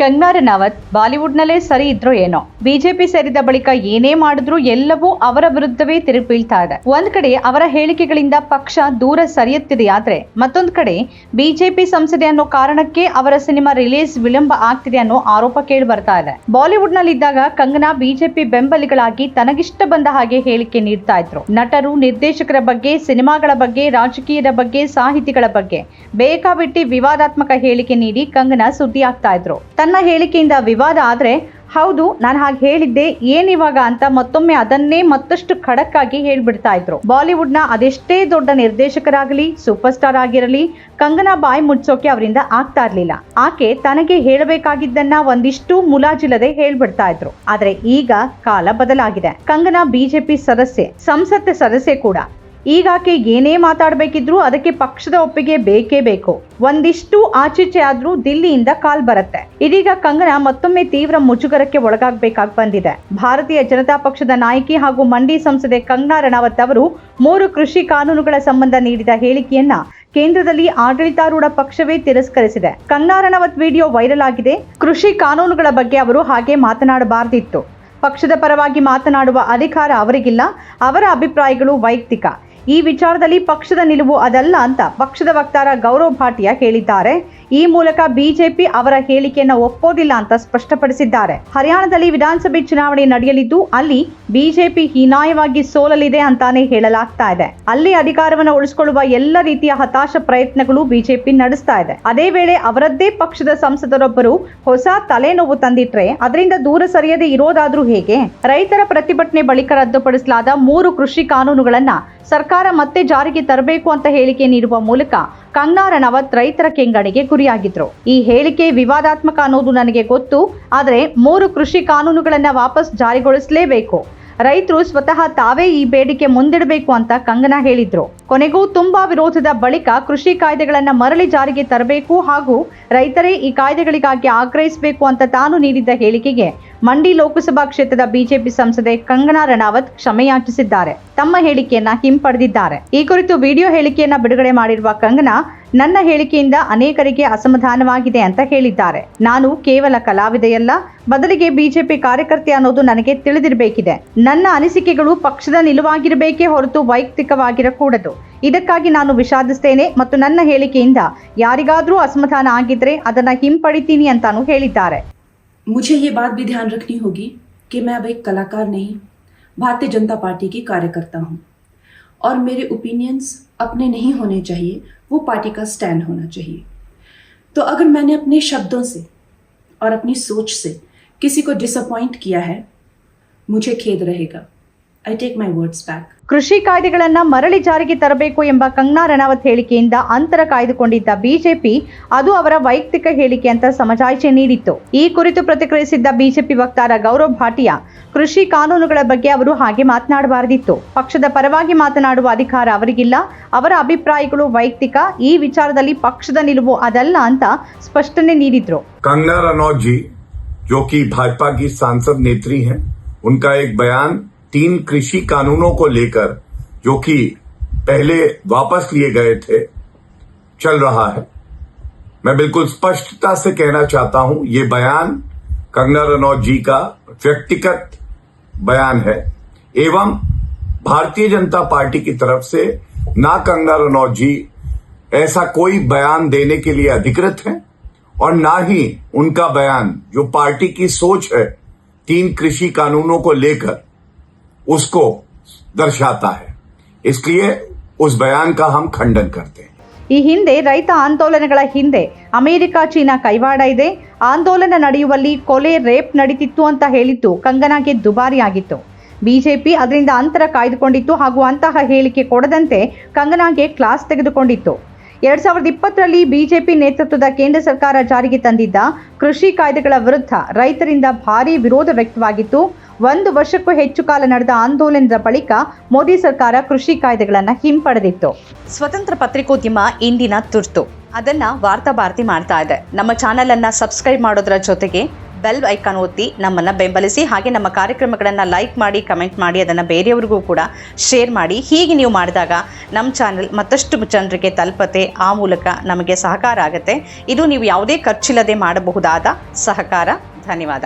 ಕಂಗನಾ ರನಾವತ್ ಬಾಲಿವುಡ್ನಲ್ಲೇ ಸರಿ ಇದ್ರೋ ಏನೋ. ಬಿಜೆಪಿ ಸೇರಿದ ಬಳಿಕ ಏನೇ ಮಾಡಿದ್ರು ಎಲ್ಲವೂ ಅವರ ವಿರುದ್ಧವೇ ತಿರುಗಿ ಬೀಳ್ತಾ ಇದೆ. ಒಂದ್ ಕಡೆ ಅವರ ಹೇಳಿಕೆಗಳಿಂದ ಪಕ್ಷ ದೂರ ಸರಿಯುತ್ತಿದೆಯಾದ್ರೆ ಮತ್ತೊಂದ್ ಕಡೆ ಬಿಜೆಪಿ ಸಂಸದೆ ಅನ್ನೋ ಕಾರಣಕ್ಕೆ ಅವರ ಸಿನಿಮಾ ರಿಲೀಸ್ ವಿಳಂಬ ಆಗ್ತಿದೆ ಅನ್ನೋ ಆರೋಪ ಕೇಳಿ ಬರ್ತಾ ಇದೆ. ಬಾಲಿವುಡ್ ನಲ್ಲಿದ್ದಾಗ ಕಂಗನಾ ಬಿಜೆಪಿ ಬೆಂಬಲಿಗಳಾಗಿ ತನಗಿಷ್ಟ ಬಂದ ಹಾಗೆ ಹೇಳಿಕೆ ನೀಡ್ತಾ ಇದ್ರು. ನಟರು, ನಿರ್ದೇಶಕರ ಬಗ್ಗೆ, ಸಿನಿಮಾಗಳ ಬಗ್ಗೆ, ರಾಜಕೀಯದ ಬಗ್ಗೆ, ಸಾಹಿತಿಗಳ ಬಗ್ಗೆ ಬೇಕಾಬಿಟ್ಟಿ ವಿವಾದಾತ್ಮಕ ಹೇಳಿಕೆ ನೀಡಿ ಕಂಗನಾ ಸುದ್ದಿ ಆಗ್ತಾ ಇದ್ರು ಹೇಳಿಕೆಯಿಂದ ವಿವಾದ ಆದರೆ ಹೌದು, ನಾನು ಹಾಗೆ ಹೇಳಿದ್ದೆ ಏನಿವಾಗ ಅಂತ ಮತ್ತೊಮ್ಮೆ ಅದನ್ನೇ ಮತ್ತಷ್ಟು ಖಡಕ್ಕಾಗಿ ಹೇಳ್ಬಿಡ್ತಾ ಇದ್ರು. ಬಾಲಿವುಡ್ ಅದೆಷ್ಟೇ ದೊಡ್ಡ ನಿರ್ದೇಶಕರಾಗಲಿ, ಸೂಪರ್ ಸ್ಟಾರ್ ಆಗಿರಲಿ, ಕಂಗನಾ ಬಾಯಿ ಮುಚ್ಚೋಕೆ ಅವರಿಂದ ಆಗ್ತಾ ಇರ್ಲಿಲ್ಲ. ಆಕೆ ತನಗೆ ಹೇಳಬೇಕಾಗಿದ್ದನ್ನ ಒಂದಿಷ್ಟು ಮುಲಾಜಿಲ್ಲದೆ ಹೇಳ್ಬಿಡ್ತಾ ಇದ್ರು. ಆದ್ರೆ ಈಗ ಕಾಲ ಬದಲಾಗಿದೆ. ಕಂಗನಾ ಬಿಜೆಪಿ ಸದಸ್ಯೆ, ಸಂಸತ್ ಸದಸ್ಯೆ ಕೂಡ. ಈಗಾಕೆ ಏನೇ ಮಾತಾಡಬೇಕಿದ್ರೂ ಅದಕ್ಕೆ ಪಕ್ಷದ ಒಪ್ಪಿಗೆ ಬೇಕೇ ಬೇಕು. ಒಂದಿಷ್ಟು ಆಚೀಚೆ ಆದ್ರೂ ದಿಲ್ಲಿಯಿಂದ ಕಾಲ್ ಬರುತ್ತೆ. ಇದೀಗ ಕಂಗನಾ ಮತ್ತೊಮ್ಮೆ ತೀವ್ರ ಮುಜುಗರಕ್ಕೆ ಒಳಗಾಗಬೇಕಾಗಿ ಬಂದಿದೆ. ಭಾರತೀಯ ಜನತಾ ಪಕ್ಷದ ನಾಯಕಿ ಹಾಗೂ ಮಂಡಿ ಸಂಸದೆ ಕಂಗನಾ ರಣಾವತ್ ಅವರು ಮೂರು ಕೃಷಿ ಕಾನೂನುಗಳ ಸಂಬಂಧ ನೀಡಿದ ಹೇಳಿಕೆಯನ್ನ ಕೇಂದ್ರದಲ್ಲಿ ಆಡಳಿತಾರೂಢ ಪಕ್ಷವೇ ತಿರಸ್ಕರಿಸಿದೆ. ಕಂಗನಾ ರಣಾವತ್ ವಿಡಿಯೋ ವೈರಲ್ ಆಗಿದೆ. ಕೃಷಿ ಕಾನೂನುಗಳ ಬಗ್ಗೆ ಅವರು ಹಾಗೆ ಮಾತನಾಡಬಾರ್ದಿತ್ತು. ಪಕ್ಷದ ಪರವಾಗಿ ಮಾತನಾಡುವ ಅಧಿಕಾರ ಅವರಿಗಿಲ್ಲ. ಅವರ ಅಭಿಪ್ರಾಯಗಳು ವೈಯಕ್ತಿಕ. ಈ ವಿಚಾರದಲ್ಲಿ ಪಕ್ಷದ ನಿಲುವು ಅದಲ್ಲ ಅಂತ ಪಕ್ಷದ ವಕ್ತಾರ ಗೌರವ್ ಭಾಟಿಯಾ ಹೇಳಿದ್ದಾರೆ. ಈ ಮೂಲಕ ಬಿಜೆಪಿ ಅವರ ಹೇಳಿಕೆಯನ್ನು ಒಪ್ಪೋದಿಲ್ಲ ಅಂತ ಸ್ಪಷ್ಟಪಡಿಸಿದ್ದಾರೆ. ಹರಿಯಾಣದಲ್ಲಿ ವಿಧಾನಸಭೆ ಚುನಾವಣೆ ನಡೆಯಲಿದ್ದು ಅಲ್ಲಿ ಬಿಜೆಪಿ ಹೀನಾಯವಾಗಿ ಸೋಲಲಿದೆ ಅಂತಾನೆ ಹೇಳಲಾಗ್ತಾ ಇದೆ. ಅಲ್ಲಿ ಅಧಿಕಾರವನ್ನು ಉಳಿಸಿಕೊಳ್ಳುವ ಎಲ್ಲ ರೀತಿಯ ಹತಾಶ ಪ್ರಯತ್ನಗಳು ಬಿಜೆಪಿ ನಡೆಸ್ತಾ ಇದೆ. ಅದೇ ವೇಳೆ ಅವರದ್ದೇ ಪಕ್ಷದ ಸಂಸದರೊಬ್ಬರು ಹೊಸ ತಲೆನೋವು ತಂದಿಟ್ರೆ ಅದರಿಂದ ದೂರ ಸರಿಯದೆ ಇರೋದಾದ್ರೂ ಹೇಗೆ? ರೈತರ ಪ್ರತಿಭಟನೆ ಬಳಿಕ ರದ್ದುಪಡಿಸಲಾದ ಮೂರು ಕೃಷಿ ಕಾನೂನುಗಳನ್ನ ಸರ್ಕಾರ ಮತ್ತೆ ಜಾರಿಗೆ ತರಬೇಕು ಅಂತ ಹೇಳಿಕೆ ನೀಡುವ ಮೂಲಕ ಕಂಗನಾ ರಣಾವತ್ ರೈತರ ಕೆಂಗಣಿಗೆ ಗುರಿಯಾಗಿದ್ರು. ಈ ಹೇಳಿಕೆ ವಿವಾದಾತ್ಮಕ ಅನ್ನೋದು ನನಗೆ ಗೊತ್ತು, ಆದರೆ ಮೂರು ಕೃಷಿ ಕಾನೂನುಗಳನ್ನ ವಾಪಸ್ ಜಾರಿಗೊಳಿಸಲೇಬೇಕು. ರೈತರು ಸ್ವತಃ ತಾವೇ ಈ ಬೇಡಿಕೆ ಮುಂದಿಡಬೇಕು ಅಂತ ಕಂಗನಾ ಹೇಳಿದ್ರು. ಕೊನೆಗೂ ತುಂಬಾ ವಿರೋಧದ ಬಳಿಕ ಕೃಷಿ ಕಾಯ್ದೆಗಳನ್ನು ಮರಳಿ ಜಾರಿಗೆ ತರಬೇಕು ಹಾಗೂ ರೈತರೇ ಈ ಕಾಯ್ದೆಗಳಿಗಾಗಿ ಆಗ್ರಹಿಸಬೇಕು ಅಂತ ತಾನು ನೀಡಿದ್ದ ಹೇಳಿಕೆಗೆ ಮಂಡಿ ಲೋಕಸಭಾ ಕ್ಷೇತ್ರದ ಬಿಜೆಪಿ ಸಂಸದೆ ಕಂಗನಾ ರಣಾವತ್ ಕ್ಷಮೆಯಾಚಿಸಿದ್ದಾರೆ ತಮ್ಮ ಹೇಳಿಕೆಯನ್ನ ಹಿಂಪಡೆದಿದ್ದಾರೆ. ಈ ಕುರಿತು ವಿಡಿಯೋ ಹೇಳಿಕೆಯನ್ನ ಬಿಡುಗಡೆ ಮಾಡಿರುವ ಕಂಗನಾ ನನ್ನ ಹೇಳಿಕೆಯಿಂದ ಅನೇಕರಿಗೆ ಅಸಮಾಧಾನವಾಗಿದೆ ಅಂತ ಹೇಳಿದ್ದಾರೆ ನಾನು ಕೇವಲ ಕಲಾವಿದೆಯಲ್ಲ ಬದಲಿಗೆ ಬಿಜೆಪಿ ಕಾರ್ಯಕರ್ತೆ ಅನ್ನೋದು ನನಗೆ ತಿಳಿದಿರಬೇಕಿದೆ ನನ್ನ ಅನಿಸಿಕೆಗಳು ಪಕ್ಷದ ನಿಲುವಾಗಿರಬೇಕೇ ಹೊರತು ವೈಯಕ್ತಿಕವಾಗಿರಕೂಡದು ಇದಕ್ಕಾಗಿ ನಾನು ವಿಷಾದಿಸ್ತೇನೆ ಮತ್ತು ನನ್ನ ಹೇಳಿಕೆಯಿಂದ ಯಾರಿಗಾದ್ರೂ ಅಸಮಾಧಾನ ಆಗಿದ್ರೆ ಅದನ್ನ ಹಿಂಪಡಿತೀನಿ ಅಂತಾನು ಹೇಳಿದ್ದಾರೆ मुझे ये बात भी ध्यान रखनी होगी कि मैं अब एक कलाकार नहीं भारतीय जनता पार्टी की कार्यकर्ता हूँ और मेरे ओपिनियंस अपने नहीं होने चाहिए, वो पार्टी का स्टैंड होना चाहिए। तो अगर मैंने अपने शब्दों से और अपनी सोच से किसी को डिसअपॉइंट किया है, मुझे खेद रहेगा। I take my words back ಕೃಷಿ ಕಾಯ್ದೆಗಳನ್ನ ಮರಳಿ ಜಾರಿಗೆ ತರಬೇಕು ಎಂಬ ಕಂಗನಾ ರಣಾವತ್ ಹೇಳಿಕೆಯಿಂದ ಅಂತರ ಕಾಯ್ದುಕೊಂಡಿದ್ದ ಬಿಜೆಪಿ ಅದು ಅವರ ವೈಯಕ್ತಿಕ ಹೇಳಿಕೆ ಅಂತ ಸಮಜಾಯಿಷೆ ನೀಡಿತ್ತು ಈ ಕುರಿತು ಪ್ರತಿಕ್ರಿಯಿಸಿದ್ದ ಬಿಜೆಪಿ ವಕ್ತಾರ ಗೌರವ್ ಭಾಟಿಯಾ ಕೃಷಿ ಕಾನೂನುಗಳ ಬಗ್ಗೆ ಅವರು ಹಾಗೆ ಮಾತನಾಡಬಾರದಿತ್ತು ಪಕ್ಷದ ಪರವಾಗಿ ಮಾತನಾಡುವ ಅಧಿಕಾರ ಅವರಿಗಿಲ್ಲ ಅವರ ಅಭಿಪ್ರಾಯಗಳು ವೈಯಕ್ತಿಕ ಈ ವಿಚಾರದಲ್ಲಿ ಪಕ್ಷದ ನಿಲುವು ಅದಲ್ಲ ಅಂತ ಸ್ಪಷ್ಟನೆ ನೀಡಿದ್ರು कंगना रनौत जी जो कि भाजपा की सांसद नेत्री हैं उनका एक बयान तीन कृषि कानूनों को लेकर, जो कि पहले वापस लिए गए थे, चल रहा है। मैं बिल्कुल स्पष्टता से कहना चाहता हूँ, ये बयान कंगना रनौत जी का व्यक्तिगत बयान है। एवं भारतीय जनता पार्टी की तरफ़ से ना कंगना रनौत जी ऐसा कोई बयान देने के लिए अधिकृत है, और ना ही उनका बयान, जो पार्टी की सोच है, तीन कृषि कानूनों को लेकर। उसको दर्शाता है इसलिए उस बयान का हम खंडन करते हैं ಈ ಹಿಂದೆ ರೈತ ಆಂದೋಲನಗಳ ಹಿಂದೆ ಅಮೆರಿಕ ಚೀನಾ ಕೈವಾಡ ಇದೆ ಆಂದೋಲನ ನಡೆಯುವಲ್ಲಿ ಕೊಲೆ ರೇಪ್ ನಡೀತಿತ್ತು ಅಂತ ಹೇಳಿದ್ದು ಕಂಗನಾಗೆ ದುಬಾರಿಯಾಗಿತ್ತು ಬಿಜೆಪಿ ಅದರಿಂದ ಅಂತರ ಕಾಯ್ದುಕೊಂಡಿತ್ತು ಹಾಗೂ ಅಂತಹ ಹೇಳಿಕೆ ಕೊಡದಂತೆ ಕಂಗನಾಗೆ ಕ್ಲಾಸ್ ತೆಗೆದುಕೊಂಡಿತ್ತು ಎರಡ್ ಸಾವಿರದ ಇಪ್ಪತ್ತರಲ್ಲಿ ಬಿಜೆಪಿ ನೇತೃತ್ವದ ಕೇಂದ್ರ ಸರ್ಕಾರ ಜಾರಿಗೆ ತಂದಿದ್ದ ಕೃಷಿ ಕಾಯ್ದೆಗಳ ವಿರುದ್ಧ ರೈತರಿಂದ ಭಾರೀ ವಿರೋಧ ವ್ಯಕ್ತವಾಗಿತ್ತು ಒಂದು ವರ್ಷಕ್ಕೂ ಹೆಚ್ಚು ಕಾಲ ನಡೆದ ಆಂದೋಲನದ ಬಳಿಕ ಮೋದಿ ಸರ್ಕಾರ ಕೃಷಿ ಕಾಯ್ದೆಗಳನ್ನು ಹಿಂಪಡೆದಿತ್ತು. ಸ್ವತಂತ್ರ ಪತ್ರಿಕೋದ್ಯಮ ಇಂದಿನ ತುರ್ತು. ಅದನ್ನ ವಾರ್ತಾ ಭಾರತಿ ಮಾಡ್ತಾ ಇದೆ. ನಮ್ಮ ಚಾನೆಲ್ ಅನ್ನ ಸಬ್ಸ್ಕ್ರೈಬ್ ಮಾಡೋದ್ರ ಜೊತೆಗೆ ಬೆಲ್ ಐಕಾನ್ ಒತ್ತಿ ನಮ್ಮನ್ನು ಬೆಂಬಲಿಸಿ ಹಾಗೆ ನಮ್ಮ ಕಾರ್ಯಕ್ರಮಗಳನ್ನು ಲೈಕ್ ಮಾಡಿ ಕಮೆಂಟ್ ಮಾಡಿ, ಅದನ್ನು ಬೇರೆಯವ್ರಿಗೂ ಕೂಡ ಶೇರ್ ಮಾಡಿ. ಹೀಗೆ ನೀವು ಮಾಡಿದಾಗ ನಮ್ಮ ಚಾನೆಲ್ ಮತ್ತಷ್ಟು ಜನರಿಗೆ ತಲುಪತೆ, ಆ ಮೂಲಕ ನಮಗೆ ಸಹಕಾರ ಆಗುತ್ತೆ. ಇದು ನೀವು ಯಾವುದೇ ಖರ್ಚಿಲ್ಲದೆ ಮಾಡಬಹುದಾದ ಸಹಕಾರ. ಧನ್ಯವಾದ.